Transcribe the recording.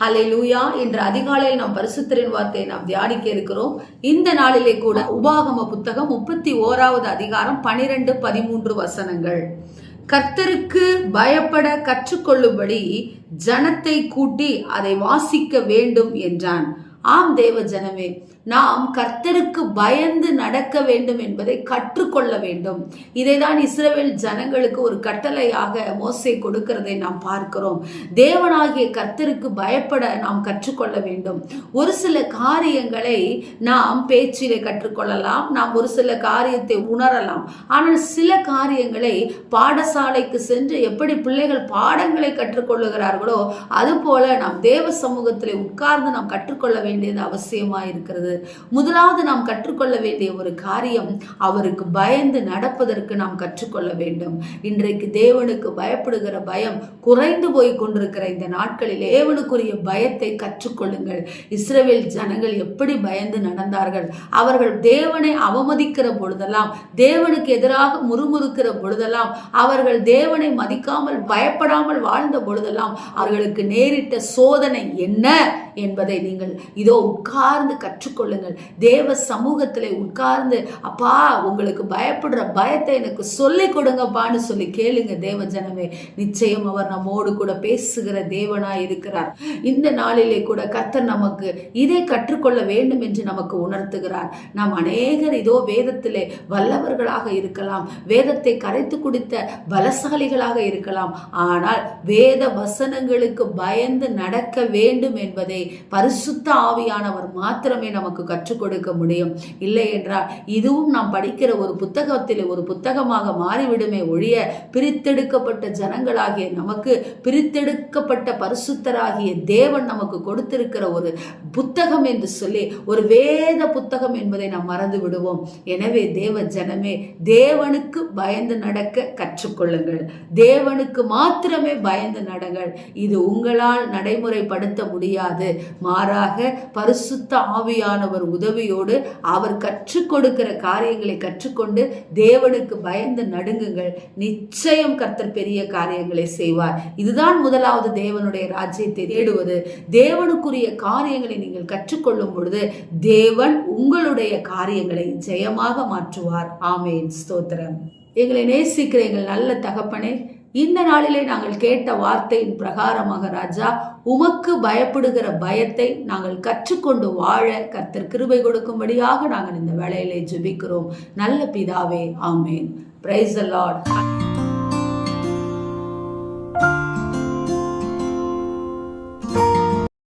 ஹலே லூயா இன்று அதிகாலையில் நாம் பரிசுத்தரின் வார்த்தையை நாம் தியானிக்க இருக்கிறோம். இந்த நாளிலே கூட உபாகம புத்தகம் முப்பத்தி ஓராவது அதிகாரம் பனிரெண்டு பதிமூன்று வசனங்கள். கர்த்தருக்கு பயப்பட கற்றுக்கொள்ளும்படி ஜனத்தை கூட்டி அதை வாசிக்க வேண்டும் என்றான். ஆம் தேவ ஜனமே நாம் கர்த்தருக்கு பயந்து நடக்க வேண்டும் என்பதை கற்றுக்கொள்ள வேண்டும். இதைதான் இஸ்ரவேல் ஜனங்களுக்கு ஒரு கட்டளையாக மோசை கொடுக்கிறதை நாம் பார்க்கிறோம். தேவனாகிய கர்த்தருக்கு பயப்பட நாம் கற்றுக்கொள்ள வேண்டும். ஒரு சில காரியங்களை நாம் பேச்சிலே கற்றுக்கொள்ளலாம். நாம் ஒரு சில காரியத்தை உணரலாம். ஆனால் சில காரியங்களை பாடசாலைக்கு சென்று எப்படி பிள்ளைகள் பாடங்களை கற்றுக்கொள்ளுகிறார்களோ அதுபோல நாம் தேவ சமூகத்தில் உட்கார்ந்து நாம் கற்றுக்கொள்ள வேண்டியது அவசியமாக இருக்கிறது முதலாவது நாம் கற்றுக்கொள்ள வேண்டிய ஒரு காரியம் அவருக்கு பயந்து நடப்பதற்கு நாம் கற்றுக்கொள்ள வேண்டும். இன்றைக்கு தேவனுக்கு பயப்படுகிற பயம் குறைந்து போய் கொண்டிருக்கிற இந்த நாட்களில் தேவனுக்குரிய பயத்தை கற்றுக்கொள்ளுங்கள். இஸ்ரேல் ஜனங்கள் எப்படி பயந்து நடந்தார்கள்? அவர்கள் தேவனை அவமதிக்கிற பொழுதெல்லாம் தேவனுக்கு எதிராக முறுமுறுக்கிற பொழுதெல்லாம் அவர்கள் தேவனை மதிக்காமல் பயப்படாமல் வாழ்ந்த பொழுதெல்லாம் அவர்களுக்கு நேரிட்ட சோதனை என்ன என்பதை நீங்கள் இதோ உட்கார்ந்து சொல்லுங்கள் தேவ சமூகத்தில் உட்கார்ந்து அப்பா உங்களுக்கு பயப்படுற பயத்தை எனக்கு சொல்லி கொடுங்கப்பான்னு சொல்லி கேளுங்க தேவ ஜனமே. நிச்சயம் அவர் நம்மோடு கூட பேசுகிற தேவனா இருக்கிறார். இந்த நாளிலே கூட கர்த்தர் நமக்கு இதை கற்றுக்கொள்ள வேண்டும் என்று நமக்கு உணர்த்துகிறார். நாம் அநேகர் இதோ வேதத்திலே வல்லவர்களாக இருக்கலாம். வேதத்தை கரைத்து குடித்த பலசாலிகளாக இருக்கலாம். ஆனால் வேத வசனங்களுக்கு பயந்து நடக்க வேண்டும் என்பதை பரிசுத்த ஆவியானவர் மாத்திரமே நமக்கு கற்றுக் கொடுக்க முடியும். இல்லை என்றால் இதுவும் நாம் படிக்கிற ஒரு புத்தகத்தில் ஒரு புத்தகமாக மாறிவிடுமே ஒழிய பிரித்தெடுக்கப்பட்ட ஜனங்களாகிய நமக்கு பிரித்தெடுக்கப்பட்ட பரிசுத்தராகிய தேவன் நமக்கு கொடுத்திருக்கிற ஒரு புத்தகம் என்று சொல்லி ஒரு வேத புத்தகம் என்பதை நாம் மறந்து விடுவோம். எனவே தேவ ஜனமே தேவனுக்கு பயந்து நடக்க கற்றுக்கொள்ளுங்கள் தேவனுக்கு மாத்திரமே பயந்து நடங்கள். இது உங்களால் நடைமுறைப்படுத்த முடியாது. மாறாக பரிசுத்த ஆண்டவரானவர் உதவியோடு அவர் கற்றுக் கொடுக்கிற காரியங்களை கற்றுக்கொண்டு தேவனுக்கு பயந்து நடுங்குங்கள். நிச்சயம் கர்த்தர் பெரிய காரியங்களை செய்வார். இதுதான் முதலாவது தேவனுடைய ராஜ்யத்தை தேடுவது. தேவனுக்குரிய காரியங்களை நீங்கள் கற்றுக்கொள்ளும் பொழுது தேவன் உங்களுடைய காரியங்களை ஜெயமாக மாற்றுவார். ஆமேன். ஸ்தோத்திரம். எங்களை நேசிக்கிற எங்கள் நல்ல தகப்பனே இந்த நாளிலே நாங்கள் கேட்ட வார்த்தையின் பிரகாரமாக ராஜா உமக்கு பயப்படுகிற பயத்தை நாங்கள் கற்றுக்கொண்டு வாழ கர்த்தர் கிருபை கொடுக்கும்படியாக நாங்கள் இந்த வேலையிலே ஜெபிக்கிறோம். நல்ல பிதாவே ஆமேன். Price Lord